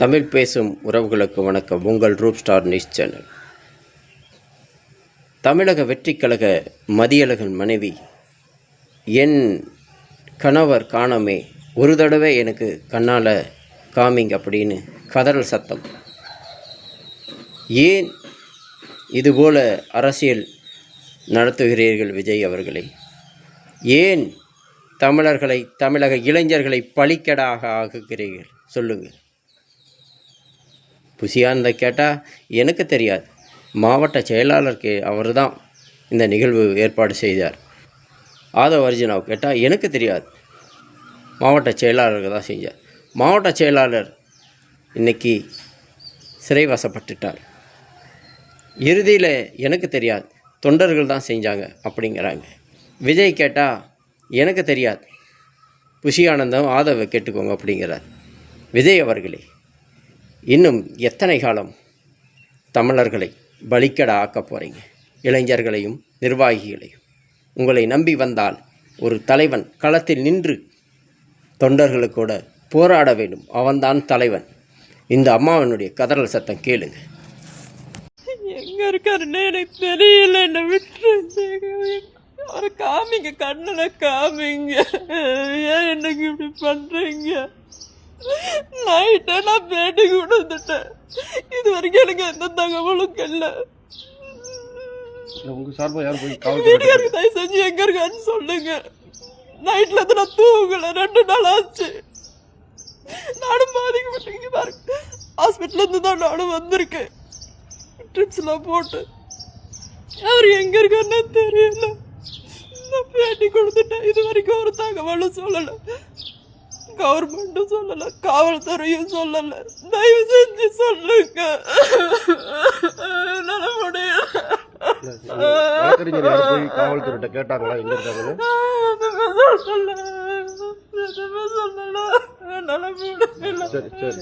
தமிழ் பேசும் உறவுகளுக்கு வணக்கம். உங்கள் ரூப் ஸ்டார் நியூஸ் சேனல் தமிழக வெற்றிக்கழக மதியழகன் மனைவி என் கணவர் காணமே ஒரு தடவை எனக்கு கண்ணால் காமிங் அப்படின்னு கதறல் சத்தம். ஏன் இதுபோல அரசியல் நடத்துகிறீர்கள் விஜய் அவர்களை? ஏன் தமிழர்களை தமிழக இளைஞர்களை பலிக்கடாக ஆகுகிறீர்கள் சொல்லுங்கள். புசியானதை கேட்டால் எனக்கு தெரியாது. மாவட்ட செயலாளருக்கு அவர் தான் இந்த நிகழ்வு ஏற்பாடு செய்தார். ஆதவ அர்ஜுனாவை கேட்டால் எனக்கு தெரியாது. மாவட்ட செயலாளருக்கு தான் செஞ்சார். மாவட்ட செயலாளர் இன்னைக்கு சிறைவாசப்பட்டுட்டார். இறுதியில் எனக்கு தெரியாது. தொண்டர்கள் தான் செஞ்சாங்க அப்படிங்கிறாங்க. விஜய் கேட்டால் எனக்கு தெரியாது. புஷி ஆனந்தம் ஆதவை கேட்டுக்கோங்க அப்படிங்கிறார். விஜய் அவர்களே. இன்னும் எத்தனை காலம் தமிழர்களை பலிக்கடா ஆக்க போகிறீங்க இளைஞர்களையும் நிர்வாகிகளையும். உங்களை நம்பி வந்தால் ஒரு தலைவன் களத்தில் நின்று தொண்டர்களுக்கூட போராட வேண்டும். அவன்தான் தலைவன். இந்த அம்மாவனுடைய கதறல் சத்தம் கேளுங்க. எங்க இருக்காருன்னு எனக்கு தெரியல. என்ன விட்டுருங்க அவரை காமிங்க? கண்ணில் காமிங்க. ஏன் எனக்கு இப்படி பண்றீங்க? நைட்டே நான் பேட்டி கொடுத்துட்டேன் இது வரைக்கும் எனக்கு எந்த தகவலும் இல்லை உங்க சார்பா யாரும் போய் காவல் வீட்டுக்காருக்கு தயவு செஞ்சு எங்க இருக்கான்னு சொல்லுங்க. நைட்ல இருந்து நான் தூங்கல ரெண்டு நாள் ஆச்சு. நானும் பாதிக்கப்பட்டீங்க பாருங்க ஹாஸ்பிட்டல்ல இருந்து தான் நானும் வந்திருக்கேன். ட்ரிப்ஸ் எல்லாம் போட்டு. அவர் எங்க இருக்காருன்னு தெரியல. நான் பேட்டி கொடுத்துட்டேன். இது வரைக்கும் ஒரு தகவலும் சொல்லல. கவர்மெண்ட்டும் சொல்லல காவல்துறையும் சொல்லல. தயவு செஞ்சு சொல்லுங்க. என்னால முடியல. வழக்கறிஞர் யாரும் போய் காவல்துறையிட்ட கேட்டாங்களா? எங்க இருக்காங்கன்னு? சொல்லல. எதுவுமே சொல்லல. என்னால முடியல. சரி சரி.